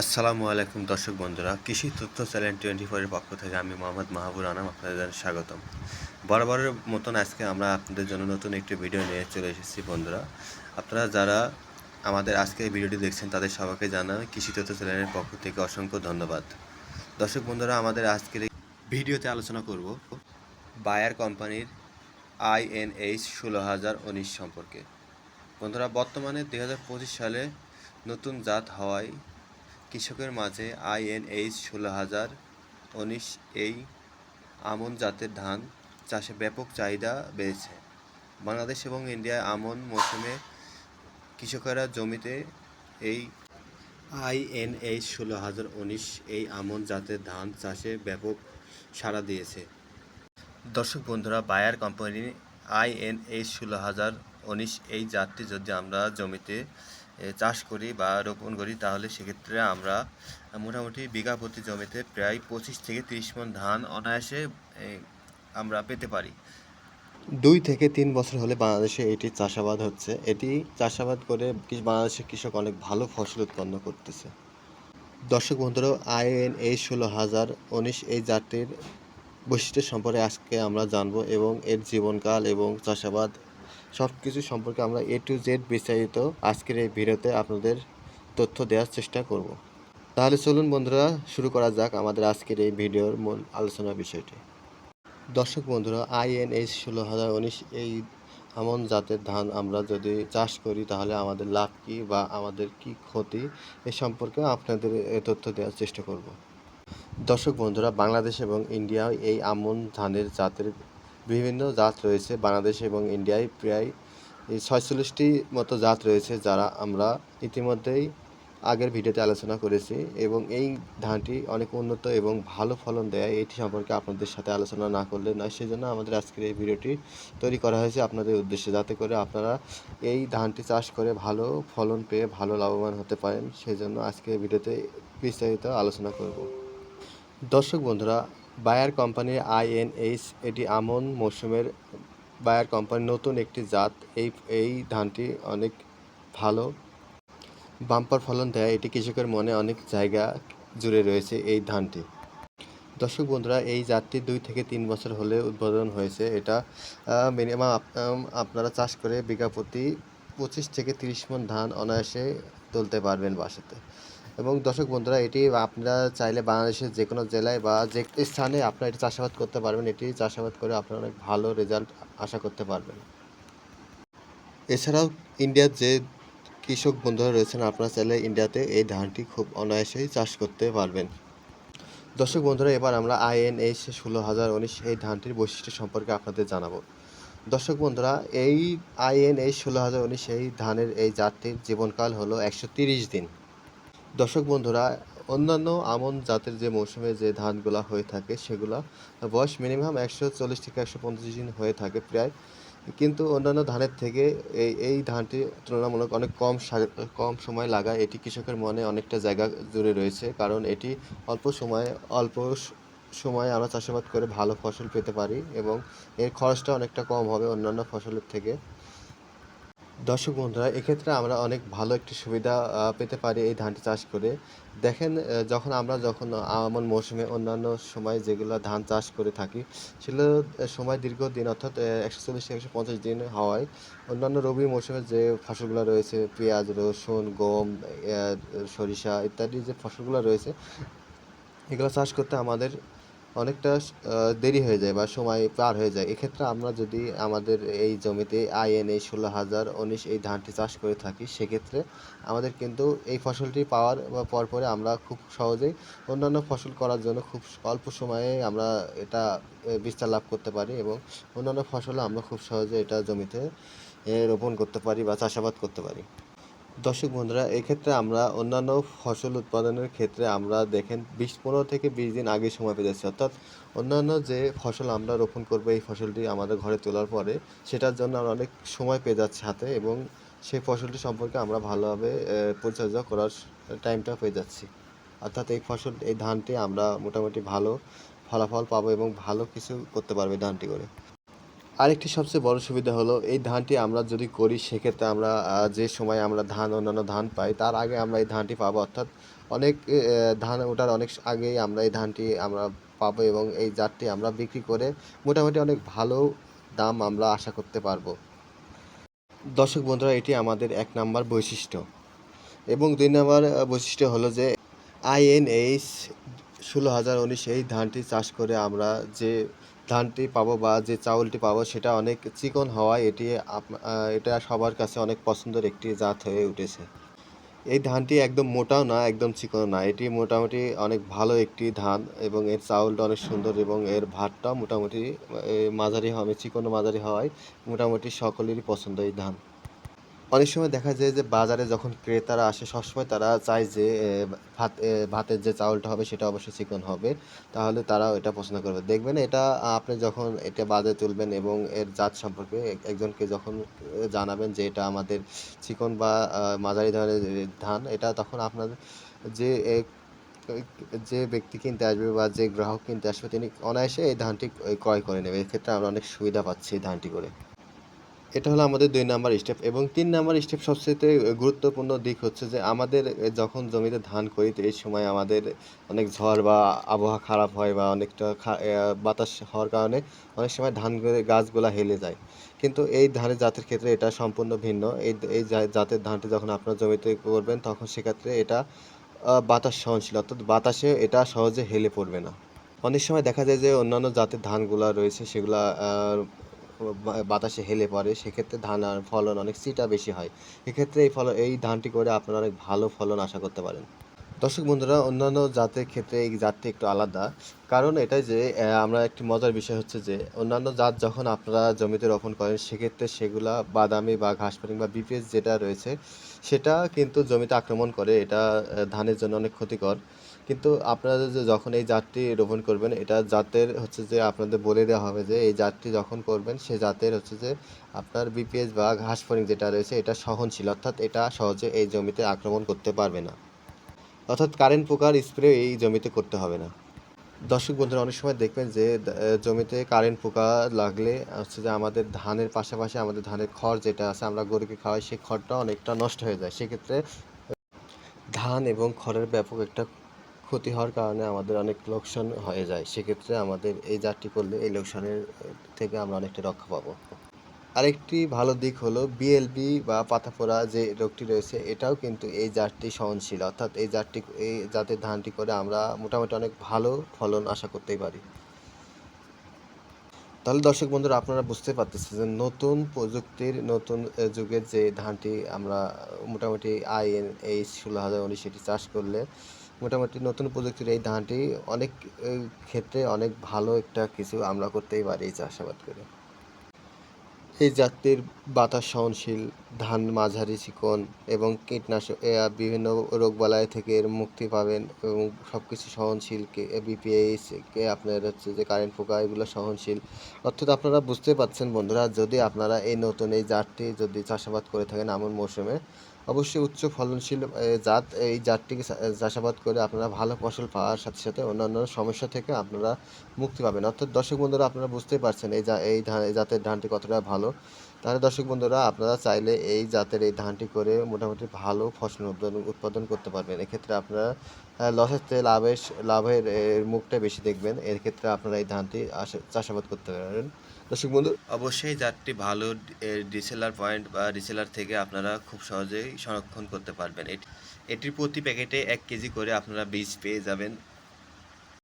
আসসালামু আলাইকুম দর্শক বন্ধুরা, কৃষি তথ্য চ্যানেল টোয়েন্টি ফোরের পক্ষ থেকে আমি মোহাম্মদ মাহবুর আনাম আপনাদের স্বাগতম। বরাবরের মতন আজকে আমরা আপনাদের জন্য নতুন একটি ভিডিও নিয়ে চলে এসেছি বন্ধুরা। আপনারা যারা আমাদের আজকে এই ভিডিওটি দেখছেন, তাদের সবাইকে জানাই কৃষি তথ্য চ্যানেলের পক্ষ থেকে অসংখ্য ধন্যবাদ। দর্শক বন্ধুরা, আমাদের আজকের ভিডিওতে আলোচনা করব বায়ার কোম্পানির আইএনএইচ ষোলো হাজার উনিশ সম্পর্কে। বন্ধুরা, বর্তমানে দুই হাজার পঁচিশ সালে নতুন জাত হওয়ায় কৃষকের মাঝে আইএনএইচ ষোলো হাজার, উনিশ এই আমন জাতের ধান চাষে ব্যাপক চাহিদা বেড়েছে। বাংলাদেশ এবং ইন্ডিয়ায় আমন মৌসুমে কৃষকেরা জমিতে এই আইএনএইচ ষোলো হাজার, উনিশ এই আমন জাতের ধান চাষে ব্যাপক সাড়া দিয়েছে। দর্শক বন্ধুরা, বায়ার কোম্পানি আইএনএইচ ষোলো হাজার, উনিশ এই জাতটি যদি আমরা জমিতে চাষ করি বা রোপণ করি, তাহলে সেক্ষেত্রে আমরা মোটামুটি বিঘা প্রতি জমিতে প্রায় পঁচিশ থেকে তিরিশ মন ধান অনায়াসে আমরা পেতে পারি। দুই থেকে তিন বছর হলে বাংলাদেশে এটি চাষাবাদ হচ্ছে। এটি চাষাবাদ করে বাংলাদেশের কৃষক অনেক ভালো ফসল উৎপন্ন করতেছে। দর্শক বন্ধুরা আইএন এই ষোলো হাজার উনিশ এই জাতির বৈশিষ্ট্য সম্পর্কে আজকে আমরা জানব এবং এর জীবনকাল এবং চাষাবাদ সব কিছু সম্পর্কে আমরা এ টু জেড বিস্তারিত আজকের এই ভিডিওতে আপনাদের তথ্য দেওয়ার চেষ্টা করব। তাহলে চলুন বন্ধুরা, শুরু করা যাক আমাদের আজকের এই ভিডিওর মূল আলোচনা বিষয়টি। দর্শক বন্ধুরা, আইএনএইচ ষোলো হাজার উনিশ এই আমন জাতের ধান আমরা যদি চাষ করি, তাহলে আমাদের লাভ কী বা আমাদের কি ক্ষতি এ সম্পর্কে আপনাদের তথ্য দেওয়ার চেষ্টা করব। দর্শক বন্ধুরা, বাংলাদেশ এবং ইন্ডিয়ায় এই আমন ধানের জাতের বিভিন্ন জাত রয়েছে বাংলাদেশ এবং ইন্ডিয়ায় প্রায় ছয়চল্লিশটি মতো জাত রয়েছে যারা আমরা ইতিমধ্যেই আগের ভিডিওতে আলোচনা করেছি এবং এই ধানটি অনেক উন্নত এবং ভালো ফলন দেয়। এটি সম্পর্কে আপনাদের সাথে আলোচনা না করলে নয় সেই জন্য আমাদের আজকের এই ভিডিওটি তৈরি করা হয়েছে আপনাদের উদ্দেশ্যে যাতে করে আপনারা এই ধানটি চাষ করে ভালো ফলন পেয়ে ভালো লাভবান হতে পারেন সেই জন্য আজকের ভিডিওতে বিস্তারিত আলোচনা করব। দর্শক বন্ধুরা বায়ার কোম্পানির আইএনএইচ, এটি আমন মৌসুমের বায়ার কোম্পানির নতুন একটি জাত। এই এই ধানটি অনেক ভালো বাম্পার ফলন দেয়। এটি কৃষকের মনে অনেক জায়গা জুড়ে রয়েছে এই ধানটি। দর্শক বন্ধুরা, এই জাতটি দুই থেকে তিন বছর হলে উদ্বোধন হয়েছে। এটা মিনিমাম আপনারা চাষ করে বিঘা প্রতি পঁচিশ থেকে তিরিশ মন ধান অনায়াসে তুলতে পারবেন বাসাতে। এবং দর্শক বন্ধুরা, এটি আপনারা চাইলে বাংলাদেশের যে কোনো জেলায় বা যে স্থানে আপনারা এটি চাষাবাদ করতে পারবেন। এটি চাষাবাদ করে আপনারা অনেক ভালো রেজাল্ট আশা করতে পারবেন। এছাড়াও ইন্ডিয়ার যে কৃষক বন্ধুরা রয়েছেন, আপনারা চাইলে ইন্ডিয়াতে এই ধানটি খুব অনায়াসেই চাষ করতে পারবেন। দর্শক বন্ধুরা, এবার আমরা আইএনএইচ ষোলো হাজার উনিশ এই ধানটির বৈশিষ্ট্য সম্পর্কে আপনাদের জানাব। দর্শক বন্ধুরা, এই আইএনএইচ ষোলো হাজার উনিশ এই ধানের এই জাতটির জীবনকাল হলো একশো তিরিশ দিন। দর্শক বন্ধুরা, অন্যান্য আমন জাতের যে মৌসুমে যে ধানগুলা হয়ে থাকে, সেগুলা বয়স মিনিমাম একশো চল্লিশ থেকে একশো পঞ্চাশ দিন হয়ে থাকে প্রায়। কিন্তু অন্যান্য ধানের থেকে এই এই ধানটি তুলনামূলক অনেক কম কম সময় লাগায়। এটি কৃষকের মনে অনেকটা জায়গা জুড়ে রয়েছে, কারণ এটি অল্প সময়ে অল্প সময়ে আমরা চাষাবাদ করে ভালো ফসল পেতে পারি এবং এর খরচটা অনেকটা কম হবে অন্যান্য ফসলের থেকে। দর্শক বন্ধুরা, এক্ষেত্রে আমরা অনেক ভালো একটি সুবিধা পেতে পারি এই ধানটি চাষ করে। দেখেন যখন আমরা যখন আমন মৌসুমে অন্যান্য সময় যেগুলো ধান চাষ করে থাকি, সেগুলো সময় দীর্ঘদিন, অর্থাৎ একশো চল্লিশ একশো পঞ্চাশ দিন হওয়ায়, অন্যান্য রবি মৌসুমে যে ফসলগুলো রয়েছে, পেঁয়াজ, রসুন, গম সরিষা ইত্যাদি যে ফসলগুলো রয়েছে, এগুলো চাষ করতে আমাদের অনেকটা দেরি হয়ে যায় বা সময় পার হয়ে যায়। এক্ষেত্রে আমরা যদি আমাদের এই জমিতে আইএনএ ষোলো হাজার উনিশ এই ধানটি চাষ করে থাকি, সেক্ষেত্রে আমাদের কিন্তু এই ফসলটি পাওয়ার বা পরপরে আমরা খুব সহজেই অন্যান্য ফসল করার জন্য খুব অল্প সময়ে আমরা এটা বিস্তার লাভ করতে পারি এবং অন্যান্য ফসল আমরা খুব সহজে এটা জমিতে রোপণ করতে পারি বা চাষাবাদ করতে পারি। দর্শক বন্ধুরা, এক্ষেত্রে আমরা অন্যান্য ফসল উৎপাদনের ক্ষেত্রে আমরা দেখেন বিশ, পনেরো থেকে বিশ দিন আগে সময় পেয়ে যাচ্ছি। অর্থাৎ অন্যান্য যে ফসল আমরা রোপণ করব, এই ফসলটি আমাদের ঘরে তোলার পরে সেটার জন্য আমরা অনেক সময় পেয়ে যাচ্ছি হাতে এবং সেই ফসলটি সম্পর্কে আমরা ভালোভাবে পরিচর্যা করার টাইমটা পেয়ে যাচ্ছি। অর্থাৎ এই ফসল, এই ধানটি আমরা মোটামুটি ভালো ফলাফল পাবো এবং ভালো কিছু করতে পারবে ধানটি করে। আরেকটি সবচেয়ে বড় সুবিধা হলো, এই ধানটি আমরা যদি করি, সেক্ষেত্রে আমরা যে সময় আমরা ধান, অন্যান্য ধান পাই, তার আগে আমরা এই ধানটি পাবো। অর্থাৎ অনেক ধান ওঠার অনেক আগেই আমরা এই ধানটি আমরা পাবো এবং এই জাতটি আমরা বিক্রি করে মোটামুটি অনেক ভালো দাম আমরা আশা করতে পারব। দর্শক বন্ধুরা, এটি আমাদের এক নাম্বার বৈশিষ্ট্য এবং দুই নাম্বার বৈশিষ্ট্য হলো যে আইএনএইচ ষোলো হাজার উনিশ এই ধানটি চাষ করে আমরা যে ধানটি পাবো বা যে চাউলটি পাবো সেটা অনেক চিকন হওয়ায় এটি এটা সবার কাছে অনেক পছন্দের একটি জাত হয়ে উঠেছে। এই ধানটি একদম মোটাও না, একদম চিকন না। এটি মোটামুটি অনেক ভালো একটি ধান এবং এর চাউলটা অনেক সুন্দর এবং এর ভাতটা মোটামুটি মাঝারি হবে চিকন মাঝারি হওয়ায় মোটামুটি সকলেরই পছন্দ এই ধান। অনেক সময় দেখা যায় যে বাজারে যখন ক্রেতারা আসে, সবসময় তারা চায় যে ভাত ভাতের যে চাউলটা হবে সেটা অবশ্যই চিকন হবে। তাহলে তারা এটা পছন্দ করবে। দেখবেন এটা আপনি যখন এটা বাজারে তুলবেন এবং এর জাত সম্পর্কে একজনকে যখন জানাবেন যে এটা আমাদের চিকন বা মাঝারি ধরনের ধান, এটা তখন আপনার যে যে ব্যক্তি কিনতে আসবে বা যে গ্রাহক কিনতে আসবে, তিনি অনায়াসে এই ধানটি ক্রয় করে নেবে। এক্ষেত্রে আমরা অনেক সুবিধা পাচ্ছি এই ধানটি করে। এটা হলো আমাদের দুই নাম্বার স্টেপ এবং তিন নাম্বার স্টেপ সবচেয়ে গুরুত্বপূর্ণ দিক হচ্ছে যে আমাদের যখন জমিতে ধান করি, তো এই সময় আমাদের অনেক ঝড় বা আবহাওয়া খারাপ হয় বা অনেকটা বাতাস হওয়ার কারণে অনেক সময় ধান গাছগুলা হেলে যায়। কিন্তু এই ধানের জাতের ক্ষেত্রে এটা সম্পূর্ণ ভিন্ন। এই এই জাতের ধানটি যখন আপনার জমিতে করবেন, তখন সেক্ষেত্রে এটা বাতাস সহনশীল, অর্থাৎ বাতাসে এটা সহজে হেলে পড়বে না। অনেক সময় দেখা যায় যে অন্যান্য জাতের ধানগুলা রয়েছে, সেগুলা বাতাসে হেলে পড়ে, সেক্ষেত্রে ধান আর ফলন অনেক সিটা বেশি হয়। এক্ষেত্রে এই ফল, এই ধানটি করে আপনারা অনেক ভালো ফলন আশা করতে পারেন। দর্শক বন্ধুরা, অন্যান্য জাতের ক্ষেত্রে এই জাতটি একটু আলাদা। কারণ এটাই যে আমরা একটি মজার বিষয় হচ্ছে যে, অন্যান্য জাত যখন আপনারা জমিতে রোপণ করেন, সেক্ষেত্রে সেগুলা বাদামি বা ঘাসফড়িং বা বিপিএস যেটা রয়েছে, সেটা কিন্তু জমিতে আক্রমণ করে। এটা ধানের জন্য অনেক ক্ষতিকর। কিন্তু আপনারা যে যখন এই জাতটি রোপণ করবেন, এটা জাতের হচ্ছে যে আপনাদের বলে দেওয়া হবে যে এই জাতটি যখন করবেন, সে জাতের হচ্ছে যে আপনার বিপিএস বা ঘাসফড়িং যেটা রয়েছে, এটা সহনশীল। অর্থাৎ এটা সহজে এই জমিতে আক্রমণ করতে পারবে না। অর্থাৎ কারেন্ট পোকার স্প্রে এই জমিতে করতে হবে না। দর্শক বন্ধুরা, অনেক সময় দেখবেন যে জমিতে কারেন্ট পোকা লাগলে হচ্ছে যে আমাদের ধানের পাশাপাশি আমাদের ধানের খড় যেটা আছে, আমরা গরুকে খাওয়াই সেই খড়টা অনেকটা নষ্ট হয়ে যায়। সেক্ষেত্রে ধান এবং খড়ের ব্যাপক একটা ক্ষতি হওয়ার কারণে আমাদের অনেক লোকসান হয়ে যায়। সেক্ষেত্রে আমাদের এই জাতটি করলে এই লোকসানের থেকে আমরা অনেকটা রক্ষা পাবো। আরেকটি ভালো দিক হলো বিএলবি বা পাতাপোড়া যে রোগটি রয়েছে, এটাও কিন্তু এই জাতটি সহনশীল। অর্থাৎ এই জাতটি এই জাতের ধানটি করে আমরা মোটামুটি অনেক ভালো ফলন আশা করতেই পারি। তাহলে দর্শক বন্ধুরা, আপনারা বুঝতে পারতেছেন যে নতুন প্রযুক্তির, নতুন যুগের যে ধানটি আমরা মোটামুটি আইএন ষোলো হাজার উনিশ এটি চাষ করলে মোটামুটি নতুন প্রযুক্তির এই ধানটি অনেক ক্ষেত্রে অনেক ভালো একটা কিছু আমরা করতেই পারি এই চাষাবাদ করে। এই জাতের বাতাস সহনশীল, ধান, মাঝারি চিকন এবং কীটনাশক বিভিন্ন রোগবালাই থেকে এর মুক্তি পাবেন এবং সব কিছু সহনশীল বিপিএইচ আপনার হচ্ছে যে কারেন্ট পোকা, এগুলো সহনশীল। অর্থাৎ আপনারা বুঝতে পারছেন বন্ধুরা, যদি আপনারা এই নতুন এই জাতটি যদি চাষাবাদ করে থাকেন এমন মৌসুমে অবশ্যই উচ্চ ফলনশীল জাত, এই জাতটিকে চাষাবাদ করে আপনারা ভালো ফসল পাওয়ার সাথে সাথে অন্যান্য সমস্যা থেকে আপনারা মুক্তি পাবেন। অর্থাৎ দর্শক বন্ধুরা, আপনারা বুঝতেই পারছেন এই এই ধান, এই জাতের ধানটি কতটা ভালো। তাহলে দর্শক বন্ধুরা, আপনারা চাইলে এই জাতের এই ধানটি করে মোটামুটি ভালো ফসল উৎপাদন করতে পারবেন। এক্ষেত্রে আপনারা লসের চেয়ে লাভের লাভের মুখটা বেশি দেখবেন। এর ক্ষেত্রে আপনারা এই ধানটি চাষাবাদ করতে পারেন দর্শক বন্ধু? অবশ্যই জাতটি ভালো ডিসেলার পয়েন্ট বা ডিসেলার থেকে আপনারা খুব সহজেই সংরক্ষণ করতে পারবেন। এটি, এটির প্রতি প্যাকেটে এক কেজি করে আপনারা বীজ পেয়ে যাবেন।